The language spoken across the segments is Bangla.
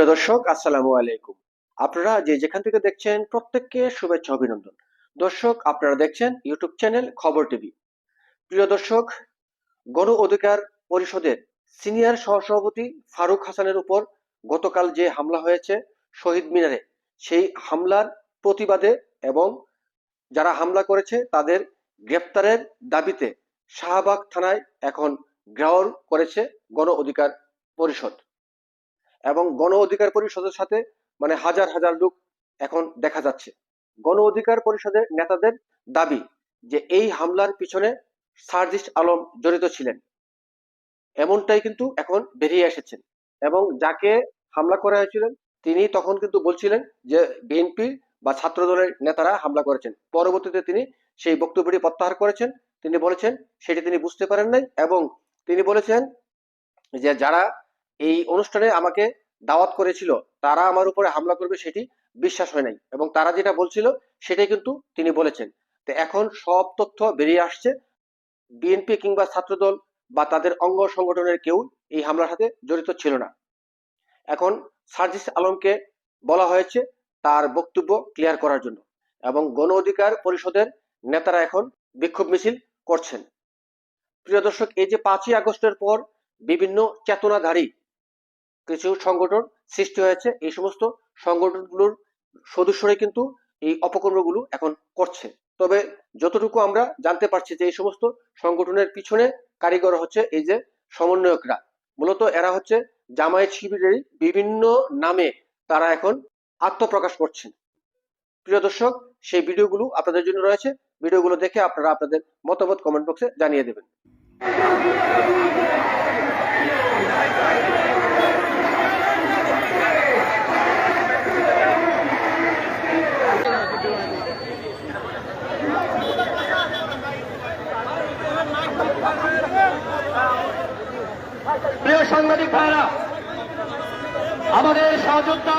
দর্শক, আসসালামু আলাইকুম। আপনারা যে যেখান থেকে দেখছেন, প্রত্যেককে শুভেচ্ছা অভিনন্দন। দর্শক, আপনারা দেখছেন ইউটিউব চ্যানেল খবর টিভি। প্রিয় দর্শক, গণ অধিকার পরিষদের সিনিয়র সহসভাপতি ফারুক হাসানের উপর গতকাল যে হামলা হয়েছে, শহীদ মিনারে, সেই হামলার প্রতিবাদে এবং যারা হামলা করেছে, তাদের গ্রেপ্তারের দাবিতে শাহবাগ থানায় এখন গ্রাউর করেছে গণ অধিকার পরিষদ। এবং গণ অধিকার পরিষদের সাথে মানে হাজার হাজার লোক এখন দেখা যাচ্ছে। গণ অধিকার পরিষদের নেতাদের দাবি যে এই হামলার পিছনে সার্জিস আলম জড়িত ছিলেন। এমনটাই কিন্তু এখন বেরিয়ে এসেছেন এবং যাকে হামলা করা হয়েছিল তিনি তখন কিন্তু বলছিলেন যে বিএনপি বা ছাত্র দলের নেতারা হামলা করেছেন। পরবর্তীতে তিনি সেই বক্তব্যটি প্রত্যাহার করেছেন। তিনি বলেছেন সেটি তিনি বুঝতে পারেন নাই এবং তিনি বলেছেন যে যারা এই অনুষ্ঠানে আমাকে দাওয়াত করেছিল, তারা আমার উপরে হামলা করবে সেটি বিশ্বাস হয় নাই। এবং তারা যেটা বলছিল, সেটাই কিন্তু তিনি বলেছেন। তো এখন সব তথ্য বেরিয়ে আসছে। বিএনপি কিংবা ছাত্রদল বা তাদের অঙ্গ সংগঠনের কেউ এই হামলার সাথে জড়িত ছিল না। এখন সার্জিস আলমকে বলা হয়েছে তার বক্তব্য ক্লিয়ার করার জন্য। এবং গণ অধিকার পরিষদের নেতারা এখন বিক্ষোভ মিছিল করছেন। প্রিয় দর্শক, এই যে পাঁচই আগস্টের পর বিভিন্ন চেতনাধারী কিছু সংগঠন সৃষ্টি হয়েছে। এই সমস্ত সংগঠনগুলোর সদস্যরাই কিন্তু এই অপকর্মগুলো এখন করছে। তবে যতটুকু আমরা জানতে পারছি যে এই সমস্ত সংগঠনের পিছনে কারিগর হচ্ছে এই যে সমন্বয়করা। মূলত এরা হচ্ছে জামায়াত শিবিরের বিভিন্ন নামে তারা এখন আত্মপ্রকাশ করছেন। প্রিয় দর্শক, সেই ভিডিওগুলো আপনাদের জন্য রয়েছে। ভিডিওগুলো দেখে আপনারা আপনাদের মতামত কমেন্ট বক্সে জানিয়ে দেবেন। প্রিয় সাংবাদিক ভাইরা আমাদের সহযোদ্ধা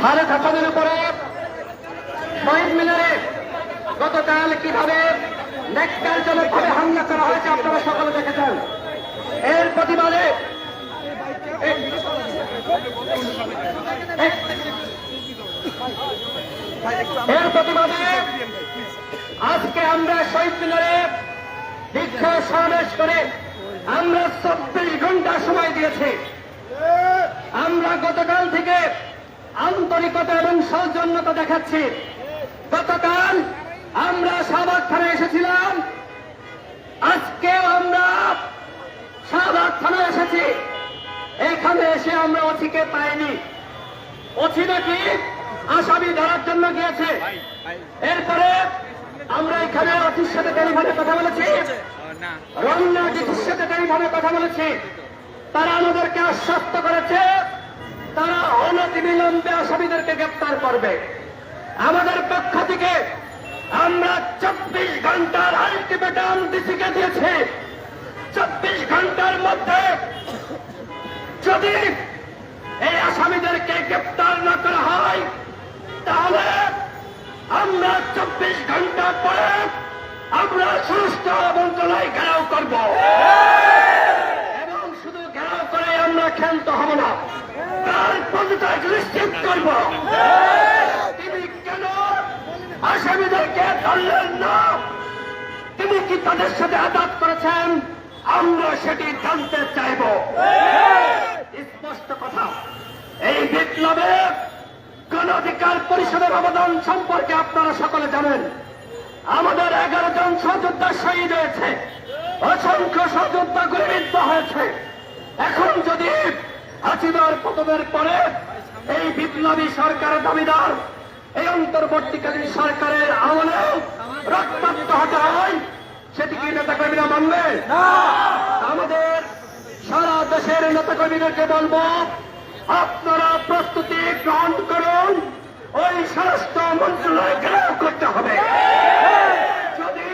ফারুক হাসানের উপরে শহীদ মিনারে গতকাল কীভাবে নেককারজনক হামলা করা হয়েছে আপনারা সকলে দেখেছেন। এর প্রতিবাদে এর প্রতিবাদে আজকে আমরা শহীদ মিনারে দীর্ঘ সমাবেশ করে আমরা চব্বিশ ঘণ্টা সময় দিয়েছি। আমরা গতকাল থেকে আন্তরিকতা এবং সৌজন্যতা দেখাচ্ছি। গতকাল আমরা শাহবাগ থানায় এসেছিলাম। আজকে আমরা শাহবাগ থানায় এসেছি। এখানে এসে আমরা অচিকে পাইনি। অচি নাকি আসামি ধরার জন্য গিয়েছে। এরপরে আমরা এখানে অচির সাথে টেলিফোনে কথা বলেছি। রমনা জিতুর সাথে কথা বলেছি, তারা আমাদেরকে আশ্বস্ত করেছে, তারা অনতিবিলম্বে আসামিদেরকে গ্রেপ্তার করবে। আমাদের পক্ষ থেকে আমরা চব্বিশ ঘণ্টার আলটিমেটাম ডিসিকে দিয়েছি। চব্বিশ ঘণ্টার মধ্যে যদি এই আসামিদেরকে গ্রেপ্তার না করা হয়, তাহলে আমরা চব্বিশ ঘণ্টা পরে না। তার নিশ্চিত করব। তিনি কেন আসামিদেরকে ধরলেন না? তিনি কি তাদের সাথে আঘাত করেছেন? আমরা সেটি জানতে চাইব। স্পষ্ট কথা, এই বিপ্লবে গণ অধিকার পরিষদের অবদান সম্পর্কে আপনারা সকলে জানেন। আমাদের এগারো জন সহযোদ্ধা শহীদ হয়েছে। অসংখ্য সহযোদ্ধা গুলিবিদ্ধ হয়েছে। হাসিদার পতনের পরে এই বিপ্লবী সরকারের দাবিদার এই অন্তর্বর্তীকালীন সরকারের আমলে রক্তাক্ত হতে হয় সেটি কি নেতাকর্মীরা মানবে আমাদের সারা দেশের নেতাকর্মীদেরকে বলব আপনারা প্রস্তুতি গ্রহণ করুন ওই স্বরাষ্ট্র মন্ত্রণালয় ঘেরাও করতে হবে। যদি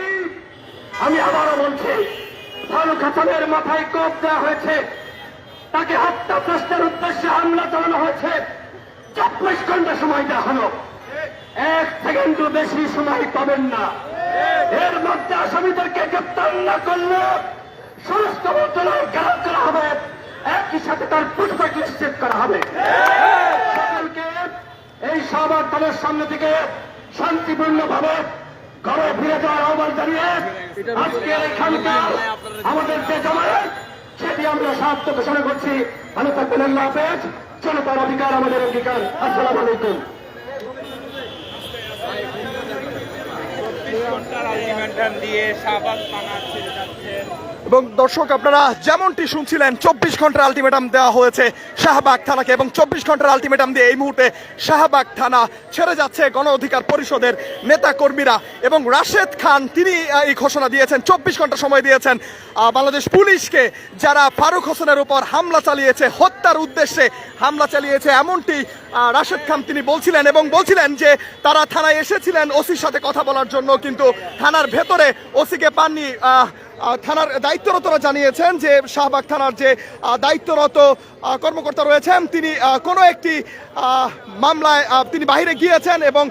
আমি আবারও বলছি ফারুক হাসানের মাথায় কোপ দেওয়া হয়েছে তাকে হত্যা, প্রশ্নের উদ্দেশ্যে হামলা চালানো হয়েছে। চব্বিশ ঘণ্টা সময় হলো এক সেকেন্ডও বেশি সময় পাবেন না। এর মধ্যে আসামিদেরকে গ্রেপ্তার না করলে সমস্ত মন্ত্রণালয় ঘেরাও করা হবে। একই সাথে তার পুষ্পক নিশ্চিত করা হবে। সকলকে এই শাহবাগ দলের সামনে থেকে শান্তিপূর্ণ ভাবে ঘরে ফিরে যাওয়ার আহ্বান জানিয়ে আজকে এখানকার আমাদের আমরা সাহায্য ঘোষণা করছি। ভালো না আল্লাহ হাফেজ তার অধিকার আমাদের অঙ্গীকার। আসসালাম আলাইকুম ঘণ্টার আলিমেন্টান দিয়ে শাহবাগ থানা ছেড়ে যাচ্ছেন এবং দর্শক, আপনারা যেমনটি শুনছিলেন, চব্বিশ ঘণ্টার আলটিমেটাম দেওয়া হয়েছে শাহবাগ থানাকে এবং চব্বিশ ঘণ্টার আলটিমেটাম দিয়ে এই মুহূর্তে শাহবাগ থানা ছেড়ে যাচ্ছে গণ অধিকার পরিষদের নেতা কর্মীরা এবং রাশেদ খান, তিনি এই ঘোষণা দিয়েছেন, চব্বিশ ঘণ্টা সময় দিয়েছেন। বাংলাদেশ পুলিশকে যারা ফারুক হোসেনের উপর হামলা চালিয়েছে, হত্যার উদ্দেশ্যে হামলা চালিয়েছে, এমনটি রাশেদ খান তিনি বলছিলেন এবং বলছিলেন যে তারা থানায় এসেছিলেন ওসির সাথে কথা বলার জন্য। কিন্তু থানার ভেতরে ওসিকে পাননি থানার দায়িত্বরতরা জানিয়েছেন যে শাহবাগ থানার যে দায়িত্বরত কর্মকর্তা রয়েছেন, তিনি কোনো একটি মামলায় তিনি বাহিরে গিয়েছেন এবং